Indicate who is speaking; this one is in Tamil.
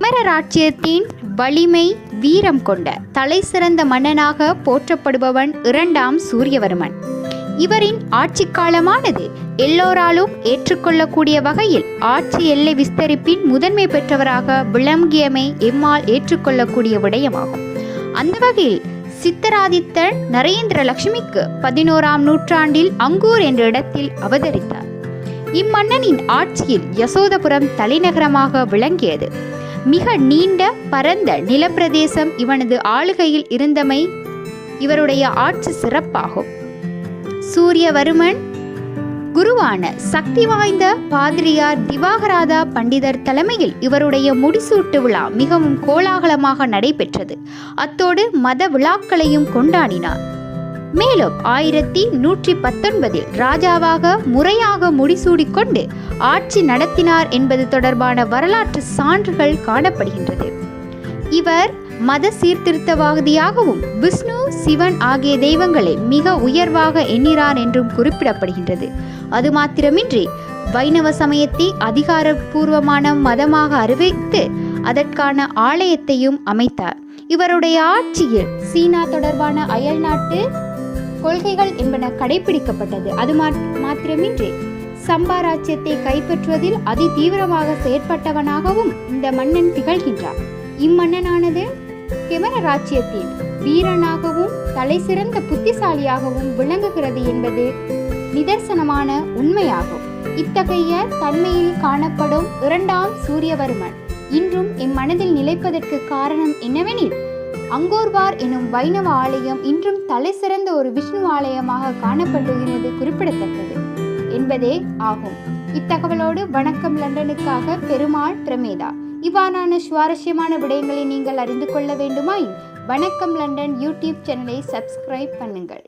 Speaker 1: ராஜ்யத்தின் வலிமை வீரம் கொண்ட தலை சிறந்த மன்னனாக போற்றப்படுபவன் இரண்டாம் சூரியவர்மன். இவரின் ஆட்சி காலமானது எல்லோராலும் ஏற்றுக்கொள்ளக்கூடிய வகையில் ஆட்சி எல்லை விஸ்தரிப்பின் முதன்மை பெற்றவராக விளங்கியமை எம்மால் ஏற்றுக்கொள்ளக்கூடிய விடயமாகும். அந்த வகையில் சித்தராதித்தன் நரேந்திர லட்சுமிக்கு பதினோராம் நூற்றாண்டில் அங்கூர் என்ற இடத்தில் அவதரித்தார். இம்மன்னனின் ஆட்சியில் யசோதபுரம் தலைநகரமாக விளங்கியது. மிக நீண்ட பரந்த நிலப்பிரதேசம் இவனது ஆளுகையில் இருந்தமை இவருடைய ஆட்சி சிறப்பாகும். சூரியவர்மன் குருவான சக்தி வாய்ந்த பாதிரியார் திவாகராதா பண்டிதர் தலைமையில் இவருடைய முடிசூட்டு விழா மிகவும் கோலாகலமாக நடைபெற்றது. அத்தோடு மத விழாக்களையும் கொண்டாடினார். மேலும் ஆயிரத்தி நூற்றி பத்தொன்பதில் ராஜாவாக முறையாக முடிசூடிக்கொண்டு ஆட்சி நடத்தினார் என்பது தொடர்பான வரலாற்று சான்றுகள் காணப்படுகின்றது. இவர் மத சீர்திருத்தவாதியாகவும் விஷ்ணு சிவன் ஆகிய தெய்வங்களை மிக உயர்வாக எண்ணிறார் என்றும் குறிப்பிடப்படுகின்றது. அது மாத்திரமின்றி வைணவ சமயத்தை அதிகாரப்பூர்வமான மதமாக அறிவித்து அதற்கான ஆலயத்தையும் அமைத்தார். இவருடைய ஆட்சியில் சீனா தொடர்பான அயல்நாட்டு கொள்கைகள் என்பன கடைபிடிக்கப்பட்டது அது மாத்திரமின்றி. சம்பா ராஜ்யத்தை கைப்பற்றுவதில் அதி தீவிரமாக செயற்பட்டவனாகவும் இந்த மன்னன் திகழ்கின்றார் இம்மன்னனானது கெமர ராஜ்யத்தின் வீரனாகவும் தலை சிறந்த புத்திசாலியாகவும் விளங்குகிறது என்பது நிதர்சனமான உண்மையாகும். இத்தகைய தன்மையில் காணப்படும் இரண்டாம் சூரியவர்மன். இன்றும் எம் மனதில் நிலைப்பதற்கு காரணம் என்னவெனில் அங்கோர்வார் எனும் வைணவ ஆலயம் இன்றும் தலைசிறந்த ஒரு விஷ்ணு ஆலயமாக காணப்படுகிறது குறிப்பிடத்தக்கது என்பதே ஆகும். இத்தகவலோடு வணக்கம் லண்டனுக்காக பெருமாள் பிரமேதா. இவ்வாறான சுவாரஸ்யமான விடயங்களை நீங்கள் அறிந்து கொள்ள வேண்டுமாய் வணக்கம் லண்டன் யூடியூப் சேனலை சப்ஸ்கிரைப் பண்ணுங்கள்.